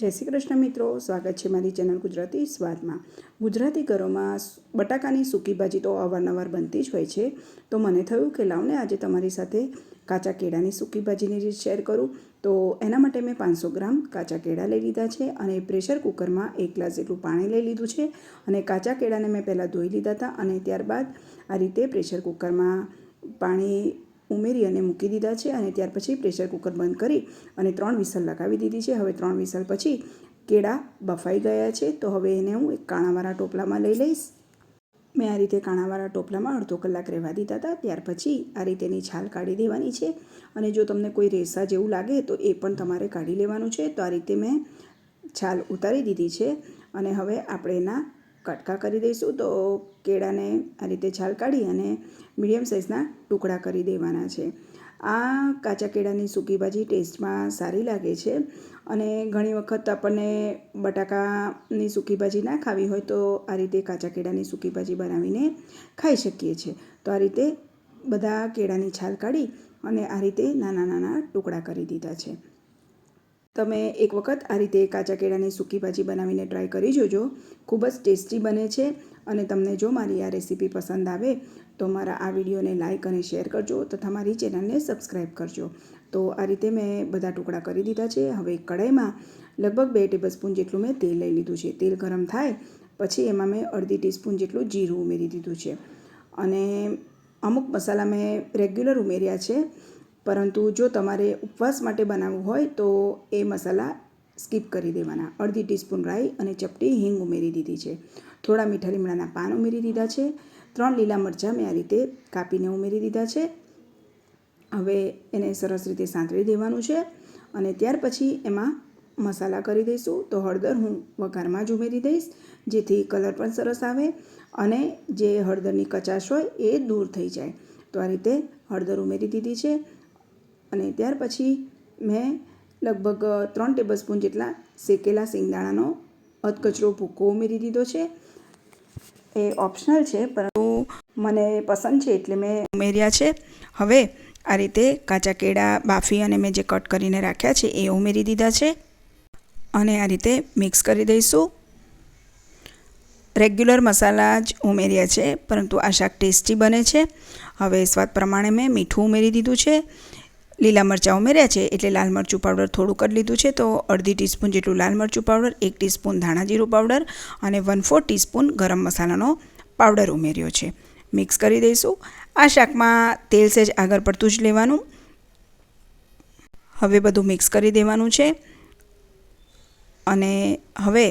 જય શ્રી કૃષ્ણ મિત્રો, સ્વાગત છે મારી ચેનલ ગુજરાતી સ્વાદમાં. ગુજરાતી ઘરોમાં બટાકાની સૂકી ભાજી તો અવારનવાર બનતી જ હોય છે. તો મને થયું કે લાવને આજે તમારી સાથે કાચા કેળાની સૂકી ભાજીની રીત શેર કરું. તો એના માટે મેં પાંચસો ગ્રામ કાચા કેળા લઈ લીધા છે અને પ્રેશર કુકરમાં એક ગ્લાસ જેટલું પાણી લઈ લીધું છે. અને કાચા કેળાને મેં પહેલાં ધોઈ લીધા હતા અને ત્યારબાદ આ રીતે પ્રેશર કુકરમાં પાણી ઉમેરી અને મૂકી દીધા છે અને ત્યાર પછી પ્રેશર કુકર બંધ કરી અને ત્રણ વિસલ લગાવી દીધી છે. હવે ત્રણ વિસલ પછી કેળા બફાઈ ગયા છે. તો હવે એને હું એક કાણાવાળા ટોપલામાં લઈ લઈશ. મેં આ રીતે કાણાવાળા ટોપલામાં અડધો કલાક રહેવા દીધા હતા. ત્યાર પછી આ રીતેની છાલ કાઢી દેવાની છે અને જો તમને કોઈ રેસા જેવું લાગે તો એ પણ તમારે કાઢી લેવાનું છે. તો આ રીતે મેં છાલ ઉતારી દીધી છે અને હવે આપણે એના કટકા કરી દઈશું તો કેળાને આ રીતે છાલ કાઢી અને મીડિયમ સાઇઝના ટુકડા કરી દેવાના છે. આ કાચા કેળાની સૂકી ભાજી ટેસ્ટમાં સારી લાગે છે અને ઘણી વખત આપણને બટાકાની સૂકી ભાજી ના ખાવી હોય તો આ રીતે કાચા કેળાની સૂકી ભાજી બનાવીને ખાઈ શકીએ છીએ તો આ રીતે બધા કેળાની છાલ કાઢી અને આ રીતે નાના નાના ટુકડા કરી દીધા છે. તમે એક વખત આ રીતે કાચા કેળાની સૂકી ભાજી બનાવીને ટ્રાય કરી જોજો. ખૂબ જ ટેસ્ટી બને છે અને તમને જો મારી આ રેસીપી પસંદ આવે તો મારા આ વિડીયોને લાઇક અને શેર કરજો તથા મારી ચેનલને સબસ્ક્રાઈબ કરજો. તો આ રીતે મેં બધા ટુકડા કરી દીધા છે. હવે કઢાઈમાં લગભગ બે ટેબલસ્પૂન જેટલું મેં તેલ લઈ લીધું છે. તેલ ગરમ થાય પછી એમાં મેં અડધી ટીસ્પૂન જેટલું જીરું ઉમેરી દીધું છે. અને અમુક મસાલા મેં રેગ્યુલર ઉમેર્યા છે. પરંતુ જો તમારે ઉપવાસ માટે બનાવવું હોય તો એ મસાલા સ્કીપ કરી દેવાના. અડધી ટીસ્પૂન રાઈ અને ચપટી હિંગ ઉમેરી દીધી છે. થોડા મીઠા લીમડાના પાન ઉમેરી દીધા છે. ત્રણ લીલા મરચાં મેં આ રીતે કાપીને ઉમેરી દીધા છે. હવે એને સરસ રીતે સાંતળી દેવાનું છે અને ત્યાર પછી એમાં મસાલા કરી દઈશું. તો હળદર હું વઘારમાં જ ઉમેરી દઈશ, જેથી કલર પણ સરસ આવે અને જે હળદરની કચાશ હોય એ દૂર થઈ જાય. તો આ રીતે હળદર ઉમેરી દીધી છે. અને ત્યાર પછી મેં લગભગ ત્રણ ટેબલસ્પૂન જેટલા શેકેલા શિંગદાણાનો અધકચરો ભૂકો ઉમેરી દીધો છે. એ ઓપ્શનલ છે, પરંતુ મને પસંદ છે એટલે મેં ઉમેર્યા છે. હવે આ રીતે કાચા કેળા, બાફી અને મેં જે કટ કરીને રાખ્યા છે એ ઉમેરી દીધા છે. અને આ રીતે મિક્સ કરી દઈશું. રેગ્યુલર મસાલા જ ઉમેર્યા છે, પરંતુ આ શાક ટેસ્ટી બને છે. હવે સ્વાદ પ્રમાણે મેં મીઠું ઉમેરી દીધું છે. લીલા મરચાં ઉમેર્યા છે એટલે લાલ મરચું પાવડર થોડુંક જ લીધું છે. તો અડધી ટીસ્પૂન જેટલું લાલ મરચું પાવડર એક ટીસ્પૂન ધાણા જીરું પાવડર અને વન ફોર ટીસ્પૂન ગરમ મસાલાનો પાવડર ઉમેર્યો છે. મિક્સ કરી દઈશું. આ શાકમાં તેલ સેજ આગળ પડતું જ લેવાનું. હવે બધું મિક્સ કરી દેવાનું છે. અને હવે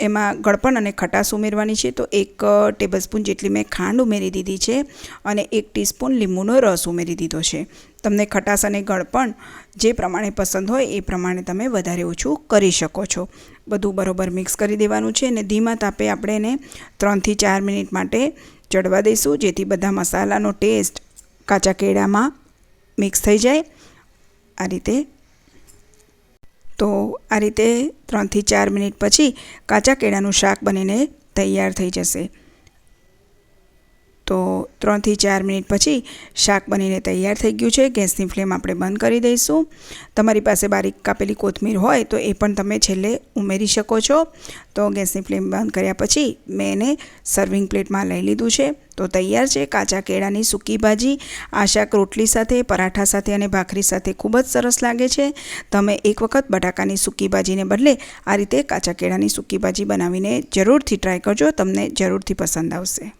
એમાં ગળપણ અને ખટાશ ઉમેરવાની છે. તો એક ટેબલસ્પૂન જેટલી મેં ખાંડ ઉમેરી દીધી છે અને એક ટીસ્પૂન લીંબુનો રસ ઉમેરી દીધો છે. તમને ખટાશ અને ગળપણ જે પ્રમાણે પસંદ હોય એ પ્રમાણે તમે વધારે ઓછું કરી શકો છો. બધું બરોબર મિક્સ કરી દેવાનું છે અને ધીમા તાપે આપણે એને ત્રણથી ચાર મિનિટ માટે ચડવા દઈશું, જેથી બધા મસાલાનો ટેસ્ટ કાચા કેળામાં મિક્સ થઈ જાય. આ રીતે. તો આ રીતે ત્રણથી ચાર મિનિટ પછી કાચા કેળાનું શાક બનીને તૈયાર થઈ જશે. તો ત્રણથી ચાર મિનિટ પછી શાક બનીને તૈયાર થઈ ગયું છે. ગેસની ફ્લેમ આપણે બંધ કરી દઈશું. તમારી પાસે બારીક કાપેલી કોથમીર હોય તો એ પણ તમે છેલ્લે ઉમેરી શકો છો. તો ગેસની ફ્લેમ બંધ કર્યા પછી મેં એને સર્વિંગ પ્લેટમાં લઈ લીધું છે. તો તૈયાર છે કાચા કેળાની સૂકી ભાજી. આ શાક રોટલી સાથે, પરાઠા સાથે અને ભાખરી સાથે ખૂબ જ સરસ લાગે છે. તમે એક વખત બટાકાની સૂકી ભાજીને બદલે આ રીતે કાચા કેળાની સૂકી ભાજી બનાવીને જરૂરથી ટ્રાય કરજો. તમને જરૂરથી પસંદ આવશે.